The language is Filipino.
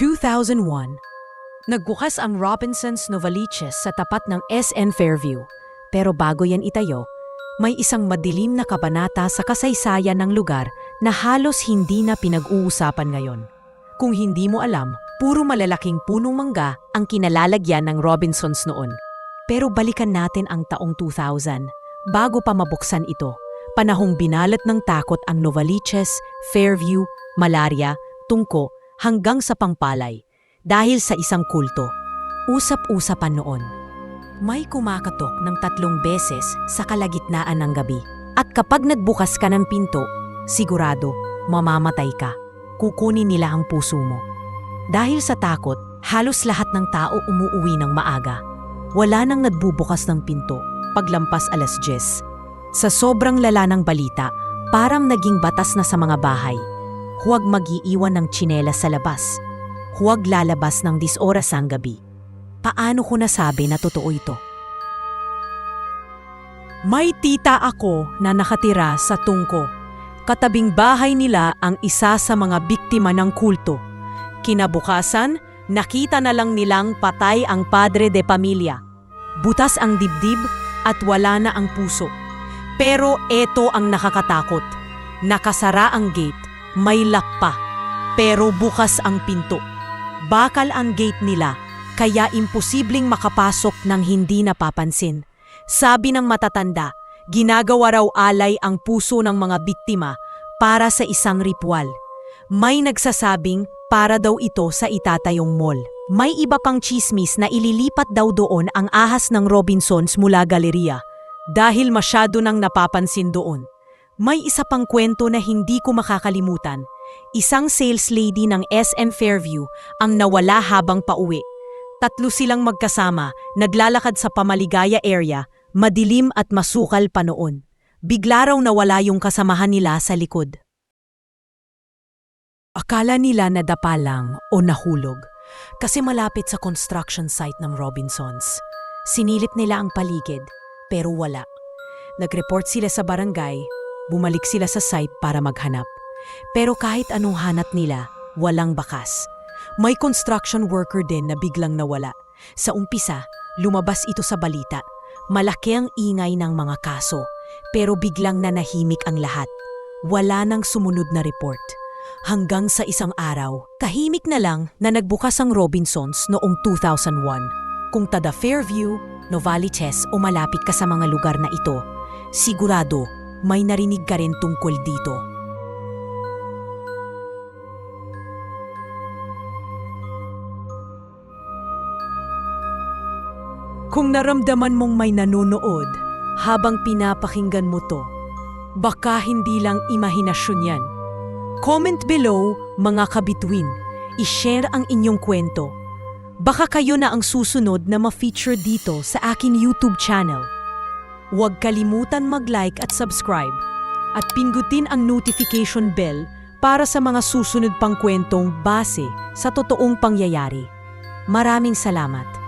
2001, nagbukas ang Robinson's Novaliches sa tapat ng SN Fairview. Pero bago yan itayo, may isang madilim na kabanata sa kasaysayan ng lugar na halos hindi na pinag-uusapan ngayon. Kung hindi mo alam, puro malalaking punong mangga ang kinalalagyan ng Robinsons noon. Pero balikan natin ang taong 2000, bago pa mabuksan ito. Panahong binalat ng takot ang Novaliches, Fairview, malaria, tungko, hanggang sa pangpalay. Dahil sa isang kulto. Usap-usapan noon. May kumakatok ng tatlong beses sa kalagitnaan ng gabi. At kapag nagbukas ka ng pinto, sigurado, mamamatay ka. Kukunin nila ang puso mo. Dahil sa takot, halos lahat ng tao umuuwi ng maaga. Wala nang nagbubukas ng pinto paglampas alas 10. Sa sobrang lala ng balita, parang naging batas na sa mga bahay. Huwag mag-iiwan ng tsinela sa labas. Huwag lalabas ng disoras ang gabi. Paano ko nasabi na totoo ito? May tita ako na nakatira sa tungko. Katabing bahay nila ang isa sa mga biktima ng kulto. Kinabukasan, nakita na lang nilang patay ang padre de pamilya. Butas ang dibdib at wala na ang puso. Pero eto ang nakakatakot. Nakasara ang gate, may lock pa, pero bukas ang pinto. Bakal ang gate nila, kaya imposibleng makapasok ng hindi napapansin. Sabi ng matatanda, ginagawa raw alay ang puso ng mga biktima para sa isang ritual. May nagsasabing para daw ito sa itatayong mall. May iba pang chismis na ililipat daw doon ang ahas ng Robinsons mula galeria dahil masyado nang napapansin doon. May isa pang kwento na hindi ko makakalimutan. Isang sales lady ng SM Fairview ang nawala habang pauwi. Tatlo silang magkasama, naglalakad sa Pamaligaya area, madilim at masukal pa noon. Bigla raw nawala yung kasamahan nila sa likod. Akala nila nadapa lang o nahulog kasi malapit sa construction site ng Robinsons. Sinilip nila ang paligid pero wala. Nag-report sila sa barangay, bumalik sila sa site para maghanap. Pero kahit anong hanap nila, walang bakas. May construction worker din na biglang nawala. Sa umpisa, lumabas ito sa balita. Malaki ang ingay ng mga kaso, pero biglang nanahimik ang lahat. Wala nang sumunod na report. Hanggang sa isang araw, tahimik na lang na nagbukas ang Robinsons noong 2001. Kung tada Fairview, Novaliches o malapit ka sa mga lugar na ito, sigurado may narinig ka rin tungkol dito. Kung naramdaman mong may nanonood habang pinapakinggan mo to, baka hindi lang imahinasyon yan. Comment below, mga kabituin. I-share ang inyong kwento. Baka kayo na ang susunod na ma-feature dito sa akin YouTube channel. Huwag kalimutan mag-like at subscribe at pingutin ang notification bell para sa mga susunod pang kwentong base sa totoong pangyayari. Maraming salamat.